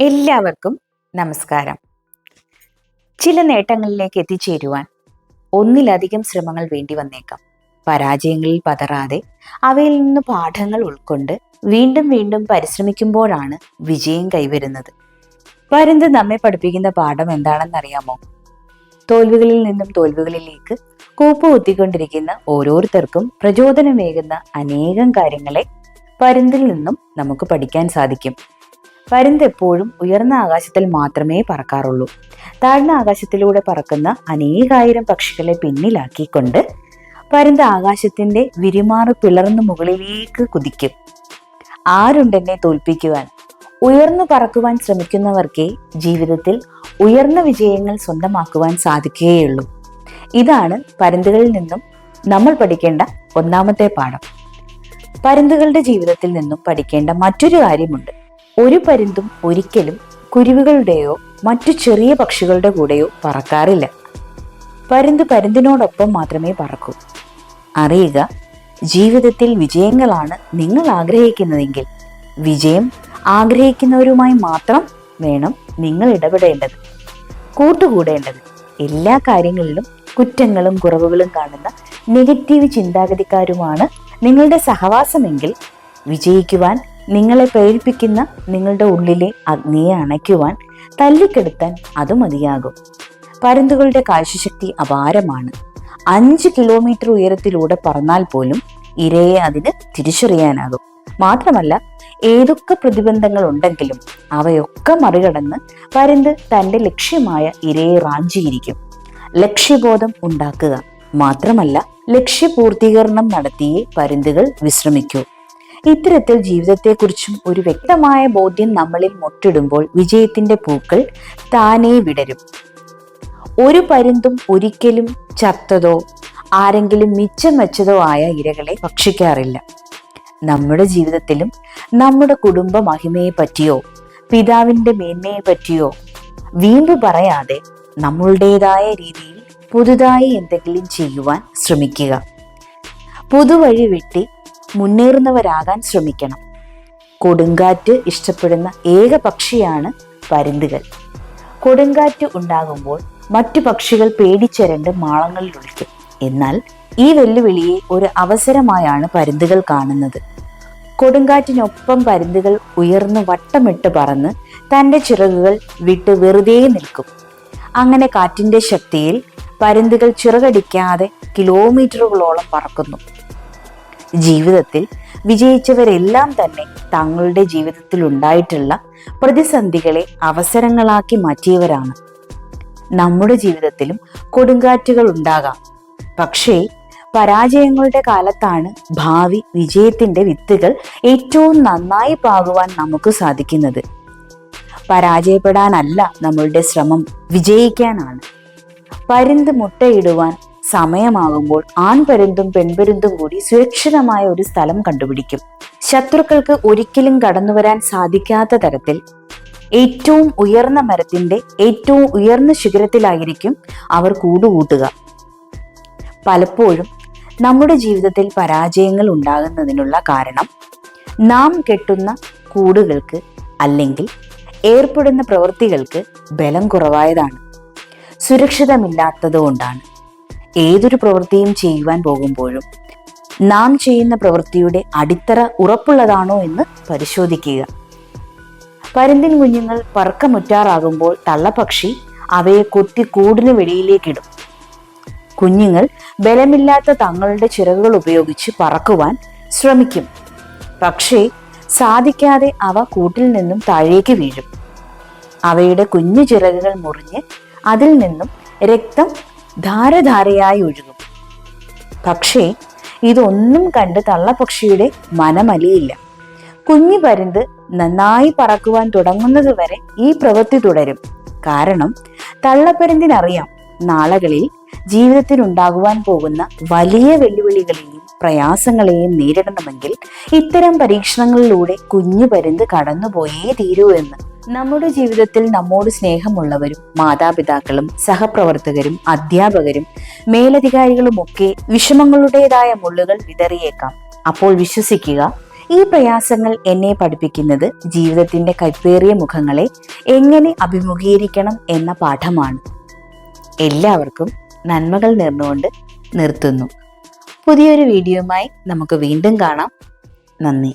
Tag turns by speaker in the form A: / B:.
A: എല്ലാവർക്കും നമസ്കാരം. ചില നേട്ടങ്ങളിലേക്ക് എത്തിച്ചേരുവാൻ ഒന്നിലധികം ശ്രമങ്ങൾ വേണ്ടി വന്നേക്കാം. പരാജയങ്ങളിൽ പതറാതെ അവയിൽ നിന്ന് പാഠങ്ങൾ ഉൾക്കൊണ്ട് വീണ്ടും വീണ്ടും പരിശ്രമിക്കുമ്പോഴാണ് വിജയം കൈവരുന്നത്. പരുന്ത് നമ്മെ പഠിപ്പിക്കുന്ന പാഠം എന്താണെന്നറിയാമോ? തോൽവികളിൽ നിന്നും തോൽവികളിലേക്ക് കൂപ്പ് ഒത്തിക്കൊണ്ടിരിക്കുന്ന ഓരോരുത്തർക്കും പ്രചോദനമേകുന്ന അനേകം കാര്യങ്ങളെ പരുന്തിൽ നിന്നും നമുക്ക് പഠിക്കാൻ സാധിക്കും. പരുന്ത് എപ്പോഴും ഉയർന്ന ആകാശത്തിൽ മാത്രമേ പറക്കാറുള്ളൂ. താഴ്ന്ന ആകാശത്തിലൂടെ പറക്കുന്ന അനേകായിരം പക്ഷികളെ പിന്നിലാക്കിക്കൊണ്ട് പരുന്ത് ആകാശത്തിന്റെ വിരിമാറ് പിളർന്ന് മുകളിലേക്ക് കുതിക്കും. ആരുണ്ടെന്നെ തോൽപ്പിക്കുവാൻ ഉയർന്നു പറക്കുവാൻ ശ്രമിക്കുന്നവർക്കേ ജീവിതത്തിൽ ഉയർന്ന വിജയങ്ങൾ സ്വന്തമാക്കുവാൻ സാധിക്കുകയുള്ളൂ. ഇതാണ് പരുന്തുകളിൽ നിന്നും നമ്മൾ പഠിക്കേണ്ട ഒന്നാമത്തെ പാഠം. പരുന്തുകളുടെ ജീവിതത്തിൽ നിന്നും പഠിക്കേണ്ട മറ്റൊരു കാര്യമുണ്ട്. ഒരു പരുന്തും ഒരിക്കലും കുരുവികളുടെയോ മറ്റു ചെറിയ പക്ഷികളുടെ കൂടെയോ പറക്കാറില്ല. പരുന്ത് പരുന്തിനോടൊപ്പം മാത്രമേ പറക്കൂ. അറിയുക ജീവിതത്തിൽ വിജയങ്ങളാണ് നിങ്ങൾ ആഗ്രഹിക്കുന്നതെങ്കിൽ വിജയം ആഗ്രഹിക്കുന്നവരുമായി മാത്രം വേണം നിങ്ങൾ ഇടപെടേണ്ടത്. കൂട്ടുകൂടേണ്ടത്. എല്ലാ കാര്യങ്ങളിലും കുറ്റങ്ങളും കുറവുകളും കാണുന്ന നെഗറ്റീവ് ചിന്താഗതിക്കാരുമാണ് നിങ്ങളുടെ സഹവാസമെങ്കിൽ വിജയിക്കുവാൻ നിങ്ങളെ പ്രേരിപ്പിക്കുന്ന നിങ്ങളുടെ ഉള്ളിലെ അഗ്നിയെ അണയ്ക്കുവാൻ തല്ലിക്കെടുത്താൻ അത് മതിയാകും. പരുന്തുകളുടെ കാഴ്ചശക്തി അപാരമാണ്. അഞ്ച് കിലോമീറ്റർ ഉയരത്തിലൂടെ പറന്നാൽ പോലും ഇരയെ അതിന് തിരിച്ചറിയാനാകും. മാത്രമല്ല ഏതൊക്കെ പ്രതിബന്ധങ്ങൾ ഉണ്ടെങ്കിലും അവയൊക്കെ മറികടന്ന് പരുന്ത് തന്റെ ലക്ഷ്യമായ ഇരയെ റാഞ്ചിയിരിക്കും. ലക്ഷ്യബോധം ഉണ്ടാക്കുക മാത്രമല്ല ലക്ഷ്യപൂർത്തീകരണം നടത്തിയേ പരുന്തുകൾ വിശ്രമിക്കൂ. ഇത്തരത്തിൽ ജീവിതത്തെക്കുറിച്ചും ഒരു വ്യക്തമായ ബോധ്യം നമ്മളിൽ മുട്ടിടുമ്പോൾ വിജയത്തിന്റെ പൂക്കൾ താനേ വിടരും. ഒരു പരുന്തും ഒരിക്കലും ചത്തതോ ആരെങ്കിലും മിച്ചം വെച്ചതോ ആയ ഇരകളെ ഭക്ഷിക്കാറില്ല. നമ്മുടെ ജീവിതത്തിലും നമ്മുടെ കുടുംബ മഹിമയെ പറ്റിയോ പിതാവിന്റെ മേന്മയെ പറ്റിയോ വീമ്പ് പറയാതെ നമ്മളുടേതായ രീതിയിൽ പുതുതായി എന്തെങ്കിലും ചെയ്യുവാൻ ശ്രമിക്കുക. പുതുവഴി വെട്ടി മുന്നേറുന്നവരാകാൻ ശ്രമിക്കണം. കൊടുങ്കാറ്റ് ഇഷ്ടപ്പെടുന്ന ഏക പക്ഷിയാണ് പരുന്തുകൾ. കൊടുങ്കാറ്റ് ഉണ്ടാകുമ്പോൾ മറ്റു പക്ഷികൾ പേടിച്ചരണ്ട് മാളങ്ങളിൽ ഒളിക്കും എന്നാൽ ഈ വെല്ലുവിളിയെ ഒരു അവസരമായാണ് പരുന്തുകൾ കാണുന്നത്. കൊടുങ്കാറ്റിനൊപ്പം പരുന്തുകൾ ഉയർന്നു വട്ടമിട്ട് പറന്ന് തന്റെ ചിറകുകൾ വിട്ട് വെറുതെ നിൽക്കും. അങ്ങനെ കാറ്റിന്റെ ശക്തിയിൽ പരുന്തുകൾ ചിറകടിക്കാതെ കിലോമീറ്ററുകളോളം പറക്കുന്നു. ജീവിതത്തിൽ വിജയിച്ചവരെല്ലാം തന്നെ തങ്ങളുടെ ജീവിതത്തിൽ ഉണ്ടായിട്ടുള്ള പ്രതിസന്ധികളെ അവസരങ്ങളാക്കി മാറ്റിയവരാണ്. നമ്മുടെ ജീവിതത്തിലും കൊടുങ്കാറ്റുകൾ ഉണ്ടാകാം. പക്ഷേ പരാജയങ്ങളുടെ കാലത്താണ് ഭാവി വിജയത്തിന്റെ വിത്തുകൾ ഏറ്റവും നന്നായി പാകുവാൻ നമുക്ക് സാധിക്കുന്നത്. പരാജയപ്പെടാനല്ല നമ്മളുടെ ശ്രമം വിജയിക്കാനാണ്. പരുന്ത് മുട്ടയിടുവാൻ സമയമാകുമ്പോൾ ആൺപരുന്തും പെൺപരുന്തും കൂടി സുരക്ഷിതമായ ഒരു സ്ഥലം കണ്ടുപിടിക്കും. ശത്രുക്കൾക്ക് ഒരിക്കലും കടന്നുവരാൻ സാധിക്കാത്ത തരത്തിൽ ഏറ്റവും ഉയർന്ന മരത്തിന്റെ ഏറ്റവും ഉയർന്ന ശിഖരത്തിലായിരിക്കും അവർ കൂടുകൂട്ടുക. പലപ്പോഴും നമ്മുടെ ജീവിതത്തിൽ പരാജയങ്ങൾ ഉണ്ടാകുന്നതിനുള്ള കാരണം നാം കെട്ടുന്ന കൂടുകൾക്ക് അല്ലെങ്കിൽ ഏർപ്പെടുന്ന പ്രവൃത്തികൾക്ക് ബലം കുറവായതാണ്. സുരക്ഷിതമില്ലാത്തതുകൊണ്ടാണ് ഏതൊരു പ്രവൃത്തിയും ചെയ്യുവാൻ പോകുമ്പോഴും നാം ചെയ്യുന്ന പ്രവൃത്തിയുടെ അടിത്തറ ഉറപ്പുള്ളതാണോ എന്ന് പരിശോധിക്കുക. പരുന്തിൻ കുഞ്ഞുങ്ങൾ പറക്കമുറ്റാറാകുമ്പോൾ തള്ളപ്പക്ഷി അവയെ കൊത്തി കൂടിന് വെളിയിലേക്കിടും. കുഞ്ഞുങ്ങൾ ബലമില്ലാത്ത തങ്ങളുടെ ചിറകുകൾ ഉപയോഗിച്ച് പറക്കുവാൻ ശ്രമിക്കും. പക്ഷേ സാധിക്കാതെ അവ കൂട്ടിൽ നിന്നും താഴേക്ക് വീഴും. അവയുടെ കുഞ്ഞു ചിറകുകൾ മുറിഞ്ഞ് അതിൽ നിന്നും രക്തം ധാരധാരയായി ഒഴുകും. പക്ഷേ ഇതൊന്നും കണ്ട് തള്ളപ്പക്ഷിയുടെ മനമലിയില്ല. കുഞ്ഞു പരുന്ത് നന്നായി പറക്കുവാൻ തുടങ്ങുന്നത് വരെ ഈ പ്രവൃത്തി തുടരും. കാരണം തള്ളപ്പരുന്തിനറിയാം നാളകളിൽ ജീവിതത്തിനുണ്ടാകുവാൻ പോകുന്ന വലിയ വെല്ലുവിളികളെയും പ്രയാസങ്ങളെയും നേരിടണമെങ്കിൽ ഇത്തരം പരീക്ഷണങ്ങളിലൂടെ കുഞ്ഞു പരുന്ത് കടന്നുപോയേ തീരൂ എന്ന്. നമ്മുടെ ജീവിതത്തിൽ നമ്മോട് സ്നേഹമുള്ളവരും മാതാപിതാക്കളും സഹപ്രവർത്തകരും അധ്യാപകരും മേലധികാരികളുമൊക്കെ വിഷമങ്ങളുടേതായ മുള്ളുകൾ വിതറിയേക്കാം. അപ്പോൾ വിശ്വസിക്കുക ഈ പ്രയാസങ്ങൾ എന്നെ പഠിപ്പിക്കുന്നത് ജീവിതത്തിന്റെ കൈപ്പേറിയ മുഖങ്ങളെ എങ്ങനെ അഭിമുഖീകരിക്കണം എന്ന പാഠമാണ്. എല്ലാവർക്കും നന്മകൾ നേർന്നുകൊണ്ട് നിർത്തുന്നു. പുതിയൊരു വീഡിയോയുമായി നമുക്ക് വീണ്ടും കാണാം. നന്ദി.